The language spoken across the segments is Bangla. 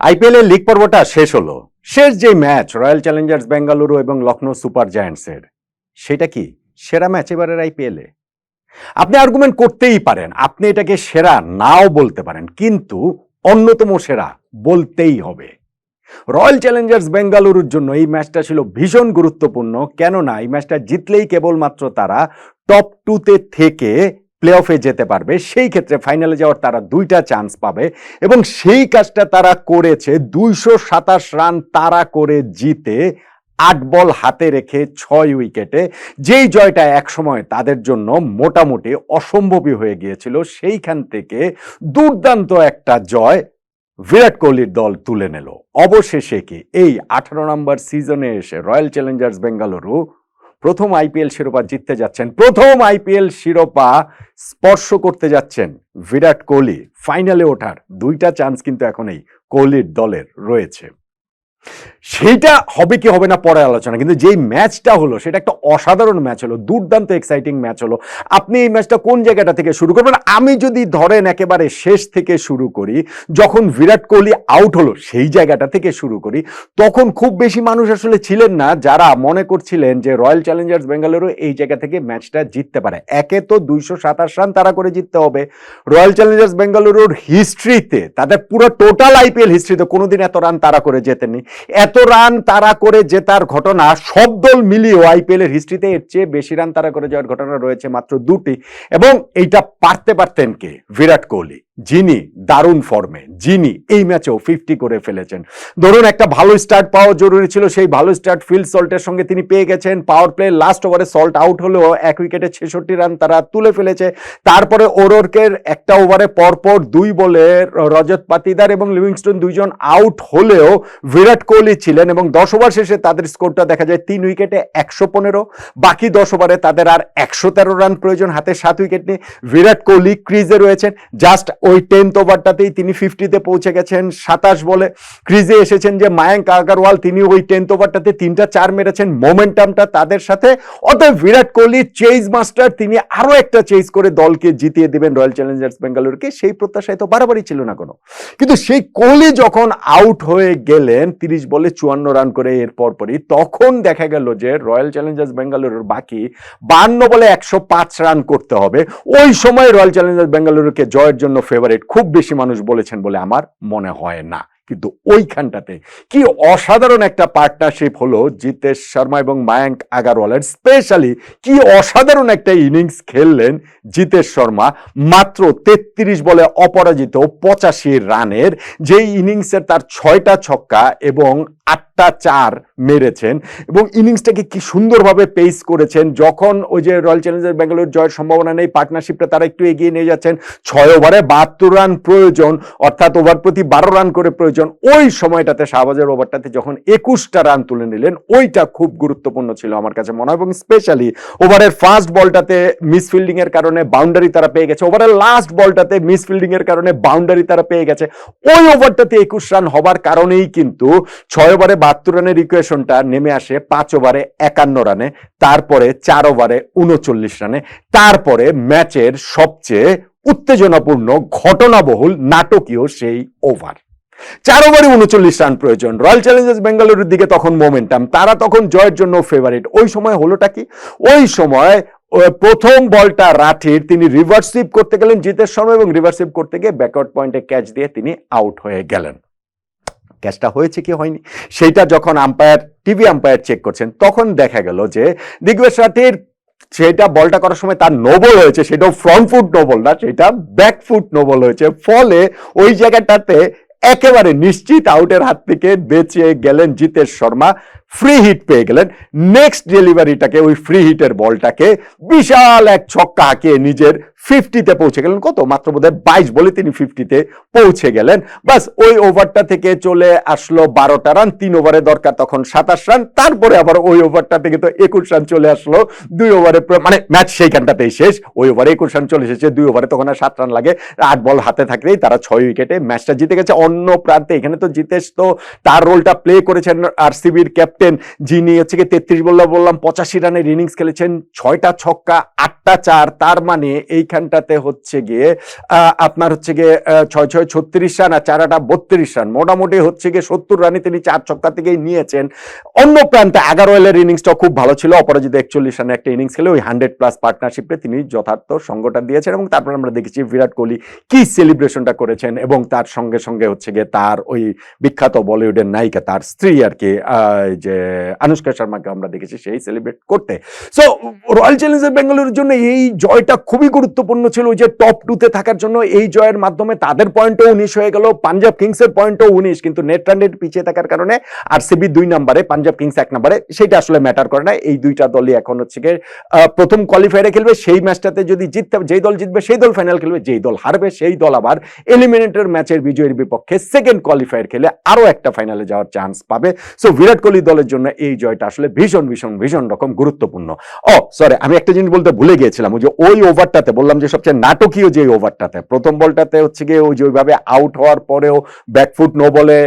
আইপিএল এর লিগ পর্বটা শেষ হলো। শেষ যে ম্যাচ রয়্যাল চ্যালেঞ্জার্স বেঙ্গালুরু এবং লখনৌ সুপার জায়ান্টসের সেটা কি সেরা ম্যাচ এবারের আইপিএল এ? আপনি আর্গুমেন্ট করতেই পারেন, আপনি এটাকে সেরা নাও বলতে পারেন, কিন্তু অন্যতম সেরা বলতেই হবে। রয়্যাল চ্যালেঞ্জার্স বেঙ্গালুরুর জন্য এই ম্যাচটা ছিল ভীষণ গুরুত্বপূর্ণ, কেননা এই ম্যাচটা জিতলেই কেবলমাত্র তারা টপ টুতে থেকে প্লে অফে যেতে পারবে। সেই ক্ষেত্রে ফাইনালে যাওয়ার তারা দুইটা চান্স পাবে এবং সেই কাজটা তারা করেছে। দুইশো সাতাশ রান তারা করে জিতে আট বল হাতে রেখে ছয় উইকেটে। যেই জয়টা একসময় তাদের জন্য মোটামুটি অসম্ভবই হয়ে গিয়েছিল, সেইখান থেকে দুর্দান্ত একটা জয় বিরাট কোহলির দল তুলে নিল। অবশেষে কি এই আঠারো নম্বর সিজনে এসে রয়্যাল চ্যালেঞ্জার্স বেঙ্গালুরু প্রথম আইপিএল শিরোপা জিততে যাচ্ছেন, প্রথম আইপিএল শিরোপা স্পর্শ করতে যাচ্ছেন বিরাট কোহলি। ফাইনালে ওঠার দুইটা চান্স কিন্তু এখন এই কোহলির দলের রয়েছে। সেইটা হবে কি হবে না পরে আলোচনা, কিন্তু যেই ম্যাচটা হলো সেটা একটা অসাধারণ ম্যাচ হলো, দুর্দান্ত এক্সাইটিং ম্যাচ হলো। আপনি এই ম্যাচটা কোন জায়গাটা থেকে শুরু করবেন? আমি যদি ধরেন একেবারে শেষ থেকে শুরু করি, যখন বিরাট কোহলি আউট হলো সেই জায়গাটা থেকে শুরু করি, তখন খুব বেশি মানুষ আসলে ছিলেন না যারা মনে করছিলেন যে রয়্যাল চ্যালেঞ্জার্স বেঙ্গালুরু এই জায়গা থেকে ম্যাচটা জিততে পারে। একে তো দুইশো সাতাশ রান তারা করে জিততে হবে। রয়্যাল চ্যালেঞ্জার্স বেঙ্গালুরুর হিস্ট্রিতে তাদের পুরো টোটাল আইপিএল হিস্ট্রিতে কোনোদিন এত রান তারা করে জেতেনি এত রান তারা করে জেতার ঘটনা, সব দল মিলিয়েও আইপিএল এর হিস্ট্রিতে এর চেয়ে বেশি রান তারা করে যাওয়ার ঘটনা রয়েছে মাত্র দুটি। এবং এইটা পারতে পারতেন কে? বিরাট কোহলি। যিনি দারুণ ফর্মে যিনি এই ম্যাচেও ফিফটি করে ফেলেছেন। ধরুন একটা ভালো স্টার্ট পাওয়া জরুরি ছিল, সেই ভালো স্টার্ট ফিল্ড সল্টের সঙ্গে তিনি পেয়ে গেছেন। পাওয়ার প্লে লাস্ট ওভারে সল্ট আউট হলেও এক উইকেটে ছেষট্টি রান তারা তুলে ফেলেছে। তারপরে ওরোরকের একটা ওভারে পরপর দুই বলে রজত পাতিদার এবং লিভিংস্টন দুইজন আউট হলেও বিরাট কোহলি ছিলেন এবং দশ ওভার শেষে তাদের স্কোরটা দেখা যায় তিন উইকেটে একশো পনেরো। বাকি দশ ওভারে তাদের আর একশো তেরো রান প্রয়োজন, হাতে সাত উইকেট নিয়ে। বিরাট কোহলি ক্রিজে রয়েছেন। জাস্ট ওই টেন্থ ওভারটাতেই তিনি ফিফটিতে পৌঁছে গেছেন, সাতাশ বলে। ক্রিজে এসেছেন যে মায়াঙ্ক আগারওয়াল, তিনি ওই টেন্থ ওভারটাতে তিনটা চার মেরেছেন। মোমেন্টামটা তাদের সাথে। অতএব বিরাট কোহলি চেজ মাস্টার তিনি আরও একটা চেজ করে দলকে জিতিয়ে দিবেন রয়্যাল চ্যালেঞ্জার্স বেঙ্গালুরুকে সেই প্রত্যাশায় তো বাড়াবাড়ি ছিল না কোনো। কিন্তু সেই কোহলি যখন আউট হয়ে গেলেন, তিরিশ বলে চুয়ান্ন রান করে এর পরপরই, তখন দেখা গেল যে রয়্যাল চ্যালেঞ্জার্স বেঙ্গালুরুর বাকি বান্ন বলে একশো পাঁচ রান করতে হবে। ওই সময় রয়্যাল চ্যালেঞ্জার্স বেঙ্গালুরুকে জয়ের জন্য ফেভারিট খুব বেশি মানুষ বলেছেন বলে আমার মনে হয় না। কিন্তু ওইখানটাতে কি অসাধারণ একটা পার্টনারশিপ হলো জিতেশ শর্মা এবং মায়াঙ্ক আগারওয়ালের স্পেশালি কি অসাধারণ একটা ইনিংস খেললেন জিতেশ শর্মা। মাত্র তেত্রিশ বলে অপরাজিত পঁচাশি রানের, যেই ইনিংসের তার ছয়টা ছক্কা এবং আটটা চার মেরেছেন এবং ইনিংসটাকে কি সুন্দরভাবে পেস করেছেন। যখন ওই যে রয়্যাল চ্যালেঞ্জার্স ব্যাঙ্গালোর জয়ের সম্ভাবনা নেই পার্টনারশিপটা তারা একটু এগিয়ে নিয়ে যাচ্ছেন। ছয় ওভারে বাহাত্তর রান প্রয়োজন, অর্থাৎ ওভার প্রতি বারো রান করে প্রয়োজন। ওই সময়টাতে শাহবাজের ওভারটাতে যখন একুশটা রান তুলে নিলেন, ওইটা খুব গুরুত্বপূর্ণ ছিল আমার কাছে মনে হয় এবং স্পেশালি ওভারের ফার্স্ট বলটাতে মিস ফিল্ডিং এর কারণে বাউন্ডারি তারা পেয়ে গেছে। ওভারের লাস্ট বলটাতে মিস ফিল্ডিং এর কারণে বাউন্ডারি তারা পেয়ে গেছে। ওই ওভারটাতে একুশ রান হবার কারণেই কিন্তু ছয় ওভারে বাহাত্তর রানের ইকুয়েশনটা নেমে আসে পাঁচ ওভারে একান্ন রানে, তারপরে চার ওভারে উনচল্লিশ রানে, তারপরে ম্যাচের সবচেয়ে উত্তেজনাপূর্ণ ঘটনাবহুল নাটকীয় সেই ওভার। চার ওভারে উনচল্লিশ রান প্রয়োজন। রয়্যাল চ্যালেঞ্জার্স বেঙ্গালুরুর দিকে তখন মোমেন্টাম তারা তখন জয়ের জন্য ফেভারিট ওই সময় হলোটা কি? ওই সময় প্রথম বলটা রাঠির, তিনি রিভার্স সুইপ করতে গেলেন জিতের শর্মা এবং রিভার্স সুইপ করতে গিয়ে ব্যাকআউট পয়েন্টে ক্যাচ দিয়ে তিনি আউট হয়ে গেলেন। ক্যাচটা হয়েছে কি হয়নি? সেইটা যখন আম্পায়ার টিভি আম্পায়ার চেক করছেন, তখন দেখা গেল যে দিগ্বেশ রাঠির সেটা বলটা করার সময় তার নোবল হয়েছে, সেটাও ফ্রন্ট ফুট নোবল না, সেটা ব্যাক ফুট নোবল হয়েছে। ফলে ওই জায়গাটাতে একেবারে নিশ্চিত আউটের হাত থেকে বেঁচে গেলেন জিতেশ শর্মা। ফ্রি হিট পেয়ে গেলেন। নেক্সট ডেলিভারিটাকে ওই ফ্রি হিটের বলটাকে বিশাল এক ছক্কা হাঁকিয়ে নিজের ফিফটিতে পৌঁছে গেলেন। কত? মাত্র বোধহয় বাইশ বলে তিনি ফিফটিতে পৌঁছে গেলেন। বাস, ওই ওভারটা থেকে চলে আসলো বারোটা রান তিন ওভারে দরকার তখন সাতাশ রান তারপরে আবার ওই ওভারটা থেকে তো একুশ রান চলে আসলো। দুই ওভারে মানে ম্যাচ সেইখানটাতেই শেষ। ওই ওভারে একুশ রান চলে এসেছে, দুই ওভারে তখন আর সাত রান লাগে। আট বল হাতে থাকলেই তারা ছয় উইকেটে ম্যাচটা জিতে গেছে। অন্য প্রান্তে এখানে তো জিতেশ তো, তার রোলটা প্লে করেছেন আর সিবির ক্যাপ্টেন যিনি হচ্ছে তেত্রিশ বললাম বললাম পঁচাশি রানের ইনিংস খেলেছেন ছয়টা ছক্কা আটটা চার তার মানে এইখানে সেইখানটাতে হচ্ছে গিয়ে আপনার হচ্ছে গিয়ে ছয় ছয় ছত্রিশ রান আর চার আটা বত্রিশ রান। মোটামুটি হচ্ছে গিয়ে সত্তর রানে তিনি চার ছক্কা থেকেই নিয়েছেন। অন্য প্রান্তে এগারো এলের ইনিংসটা খুব ভালো ছিল অপরাজিত একচল্লিশ রানে একটা ইনিংস খেলে ওই হান্ড্রেড প্লাস পার্টনারশিপে তিনি যথার্থ সঙ্গটা দিয়েছেন এবং তারপর আমরা দেখেছি বিরাট কোহলি কি সেলিব্রেশনটা করেছেন এবং তার সঙ্গে সঙ্গে হচ্ছে গিয়ে তার ওই বিখ্যাত বলিউডের নায়িকা তার স্ত্রী আর কি আহ, যে আনুষ্কা শর্মাকে আমরা দেখেছি সেই সেলিব্রেট করতে। সো রয়্যাল চ্যালেঞ্জার্স বেঙ্গালুরুর জন্য এই জয়টা খুবই গুরুত্বপূর্ণ ছিল যে টপ টুতে থাকার জন্য এই জয়ের মাধ্যমে তাদের পয়েন্টও উনিশ হয়ে গেল পাঞ্জাব কিংসের পয়েন্টও উনিশ। কিন্তু নেট রান রেট পিছিয়ে থাকার কারণে আর সিবি দুই নম্বরে পাঞ্জাব কিংস এক নম্বরে। সেটা আসলে ম্যাটার করে না। এই দুইটা দলই এখন হচ্ছে গিয়ে প্রথম কোয়ালিফায়ারে খেলবে। সেই ম্যাচটাতে যদি জিততে, যেই দল জিতবে, সেই দল ফাইনাল খেলবে। যেই দল হারবে, সেই দল আবার এলিমিনেটর ম্যাচের বিজয়ের বিপক্ষে সেকেন্ড কোয়ালিফায়ার খেলে আরও একটা ফাইনালে যাওয়ার চান্স পাবে। সো বিরাট কোহলি দলের জন্য এই জয়টা আসলে ভীষণ ভীষণ ভীষণ রকম গুরুত্বপূর্ণ। ও সরি আমি একটা জিনিস বলতে ভুলে গিয়েছিলাম যে ওই ওভারটাতে বললাম যে সবচেয়ে নাটকীয় যে ওভারটাতে, প্রথম বলটাতে হচ্ছে গিয়ে ওই যে ওইভাবে আউট হওয়ার পরেও ব্যাকফুট নো বলে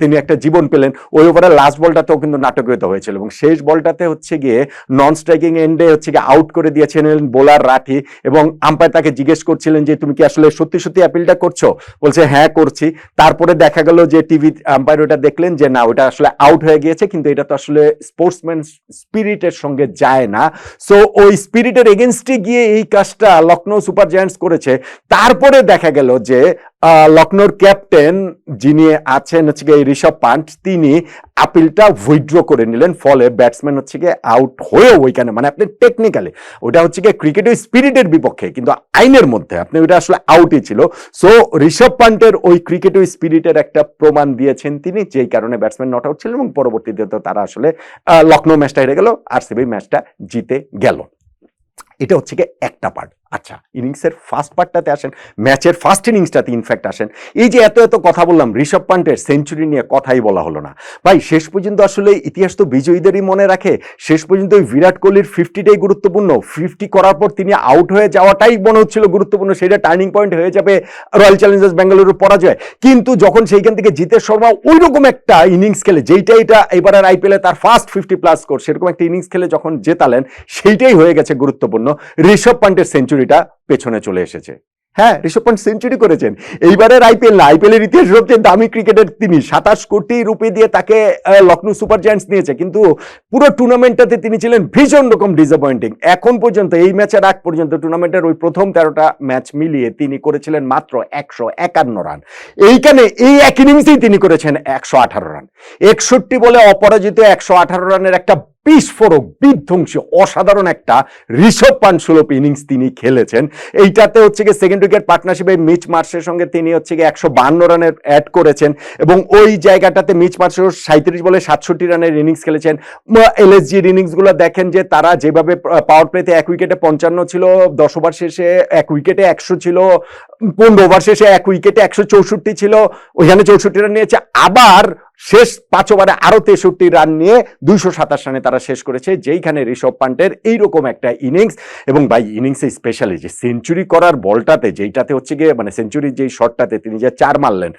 তিনি একটা জীবন পেলেন। ওই ওভারের লাস্ট বলটাতেও কিন্তু নাটকীয়তা হয়েছিল এবং শেষ বলটাতে হচ্ছে গিয়ে নন স্ট্রাইকিং এন্ডে হচ্ছে গিয়ে আউট করে দিয়েছিলেন বোলার রাঠি এবং আম্পায়ার তাকে জিজ্ঞেস করছিলেন যে, তুমি কি আসলে সত্যি সত্যি অ্যাপিলটা করছ? বলছে হ্যাঁ করছি। তারপরে দেখা গেল যে টিভি আম্পায়ার ওটা দেখলেন যে, না, ওটা আসলে আউট হয়ে গিয়েছে, কিন্তু এটা তো আসলে স্পোর্টসম্যান স্পিরিটের সঙ্গে যায় না। সো ওই স্পিরিটের এগেনস্টে গিয়ে এই কাজটা লখনৌ সুপার জায়ান্টস করেছে। তারপরে দেখা গেল যে লখনৌর ক্যাপ্টেন যিনি আছেন হচ্ছে গিয়ে ঋষভ পান্ট, তিনি আপিলটা উইথড্র করে নিলেন। ফলে ব্যাটসম্যান হচ্ছে গিয়ে আউট হয়েও ওইখানে মানে আপনি টেকনিক্যালি ওটা হচ্ছে গিয়ে ক্রিকেটের স্পিরিটের বিপক্ষে, কিন্তু আইনের মধ্যে আপনি ওইটা আসলে আউটই ছিল। সো ঋষভ পান্টের ওই ক্রিকেট স্পিরিটের একটা প্রমাণ দিয়েছেন তিনি, যেই কারণে ব্যাটসম্যান নট আউট ছিলেন এবং পরবর্তীতে তো তারা আসলে লখনৌ ম্যাচটা হেরে গেল আর সিবি ম্যাচটা জিতে গেল। এটা হচ্ছে গিয়ে একটা পার্ট আচ্ছা ইনিংসের ফার্স্ট পার্টটাতে আসেন ম্যাচের ফার্স্ট ইনিংসটাতে ইনফ্যাক্ট আসেন। এই যে এত এত কথা বললাম, ঋষভ পান্টের সেঞ্চুরি নিয়ে কথাই বলা হলো না। ভাই, শেষ পর্যন্ত আসলে ইতিহাস তো বিজয়ীদেরই মনে রাখে। শেষ পর্যন্ত ওই বিরাট কোহলির ফিফটিটাই গুরুত্বপূর্ণ। ফিফটি করার পর তিনি আউট হয়ে যাওয়াটাই মনে হচ্ছিল গুরুত্বপূর্ণ। সেটা টার্নিং পয়েন্ট হয়ে যাবে রয়্যাল চ্যালেঞ্জার্স বেঙ্গালুরুর পরাজয়। কিন্তু যখন সেইখান থেকে জিতের শর্মা ওই রকম একটা ইনিংস খেলে, যেইটা এটা এবারের আইপিএলে তার ফার্স্ট ফিফটি প্লাস স্কোর সেরকম একটা ইনিংস খেলে যখন জেতালেন, সেইটাই হয়ে গেছে গুরুত্বপূর্ণ। ঋষভ পান্টের সেঞ্চুরিটা পেছনে চলে এসেছে। হ্যাঁ ঋষভ পান্ট সেঞ্চুরি করেছেন। এইবারের আইপিএল না আইপিএল এর ইতিহাস সবচেয়ে দামি ক্রিকেটার তিনি। সাতাশ কোটি রুপি দিয়ে তাকে আহ, লখনৌ সুপার জায়ান্টস নিয়েছে। কিন্তু পুরো টুর্নামেন্টটাতে তিনি ছিলেন ভীষণ রকম ডিসঅ্যাপয়েন্টিং এখন পর্যন্ত এই ম্যাচের আগ পর্যন্ত টুর্নামেন্টের ওই প্রথম তেরোটা ম্যাচ মিলিয়ে তিনি করেছিলেন মাত্র একশো একান্ন রান। এইখানে এই এক ইনিংসেই তিনি করেছেন একশো আঠারো রান। একষট্টি বলে অপরাজিত একশো আঠারো রানের একটা বিস্ফোরক, বিধ্বংসী, অসাধারণ একটা ঋষভ পান সুলভ ইনিংস তিনি খেলেছেন। এইটাতে হচ্ছে গিয়ে সেকেন্ড উইকেট পার্টনারশিপে মিচ মার্সের সঙ্গে তিনি হচ্ছে গিয়ে একশো বান্ন রানের অ্যাড করেছেন এবং ওই জায়গাটাতে মিচ মার্সের সাঁত্রিশ বলে সাতষট্টি রানের ইনিংস খেলেছেন। এলএসজির ইনিংসগুলো দেখেন যে তারা যেভাবে পাওয়ার প্লেতে এক উইকেটে পঞ্চান্ন ছিল, দশ ওভার শেষে এক উইকেটে একশো ছিল, পনেরো ওভার শেষে এক উইকেটে একশো চৌষট্টি ছিল, ওইখানে চৌষট্টি রান নিয়েছে। আবার শেষ পাঁচ ওভারে আরও তেষট্টি রান নিয়ে দুইশো সাতাশ রানে তারা শেষ করেছে, যেইখানে ঋষভ পান্টের এইরকম একটা ইনিংস এবং বাই ইনিংসে স্পেশালি যে সেঞ্চুরি করার বলটাতে, যেইটাতে হচ্ছে গিয়ে মানে সেঞ্চুরির যেই শটটাতে তিনি যে চার মারলেন,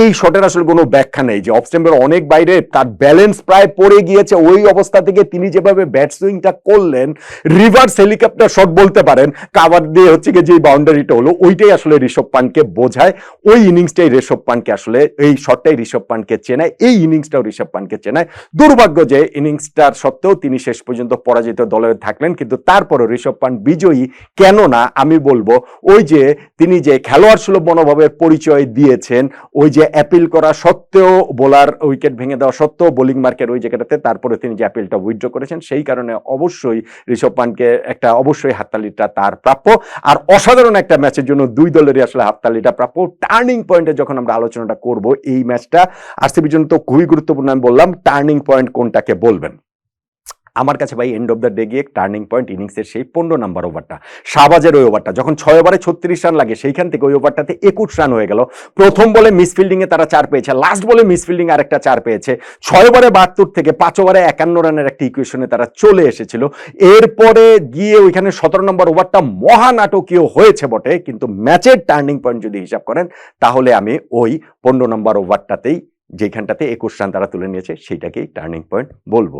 এই শটের আসলে কোনো ব্যাখ্যা নেই যে অফ স্টেম্পের অনেক বাইরে তার ব্যালেন্স প্রায় পড়ে গিয়েছে, ওই অবস্থা থেকে তিনি যেভাবে ব্যাট সুইংটা করলেন রিভার্স হেলিকপ্টার শট বলতে পারেন কাভার দিয়ে হচ্ছে গিয়ে যে বাউন্ডারিটা হলো, ওইটাই আসলে ঋষভ পানকে বোঝায়, ওই ইনিংসটাই ঋষভ পানকে আসলে, এই শটটাই ঋষভ পানকে চেনায় এই ইনিংসটাও ঋষভ পানকে চেনায়। দুর্ভাগ্য যে ইনিংসটার সত্ত্বেও তিনি শেষ পর্যন্ত পরাজিত দলে থাকলেন, কিন্তু তারপরও ঋষভ পান বিজয়ী কেন না আমি বলব, ওই যে তিনি যে খেলোয়াড় সুলভ মনোভাবের পরিচয় দিয়েছেন, ওই যে অ্যাপিল করা সত্ত্বেও বোলার উইকেট ভেঙে দেওয়া সত্ত্বেও বোলিং মার্কের ওই জায়গাটাতে তারপরে তিনি যে অ্যাপিলটা উইথড্র করেছেন, সেই কারণে অবশ্যই ঋষভ পানকে একটা অবশ্যই হাততালিটা তার প্রাপ্য। আর অসাধারণ একটা ম্যাচের জন্য দুই দলেরই আসলে হাততালিটা প্রাপ্য। টার্নিং পয়েন্টে যখন আমরা আলোচনাটা করব, এই ম্যাচটা আরসিবির জন্য তো খুবই গুরুত্বপূর্ণ, আমি বললাম টার্নিং পয়েন্ট কোনটাকে বলবেন। আমার কাছে ভাই এন্ড অফ দ্য ডে গিয়ে টার্নিং পয়েন্ট ইনিংসের সেই পনেরো নাম্বার ওভারটা শাহবাজের ওই ওভারটা যখন ছয় ওভারে ছত্রিশ রান লাগে, সেইখান থেকে ওই ওভারটাতে একুশ রান হয়ে গেল। প্রথম বলে মিসফিল্ডিং এ তারা চার পেয়েছে লাস্ট বলে মিসফিল্ডিং আর একটা চার পেয়েছে। ছয় ওভারে বাহাত্তর থেকে পাঁচ ওভারে একান্ন রানের একটা ইকুয়েশনে তারা চলে এসেছিল। এরপরে গিয়ে ওইখানে সতেরো নম্বর ওভারটা মহানাটকীয় হয়েছে বটে, কিন্তু ম্যাচের টার্নিং পয়েন্ট যদি হিসাব করেন, তাহলে আমি ওই পনেরো নম্বর ওভারটাতেই যেখানটাতে একুশ রান তারা তুলে নিয়েছে, সেইটাকেই টার্নিং পয়েন্ট বলব।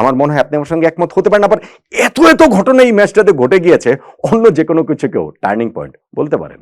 আমার মনে হয় আপনি আমার সঙ্গে একমত হতে পারেন আবার এত এত ঘটনা এই ম্যাচটাতে ঘটে গিয়েছে, অন্য যে কোনো কিছুকেও টার্নিং পয়েন্ট বলতে পারেন।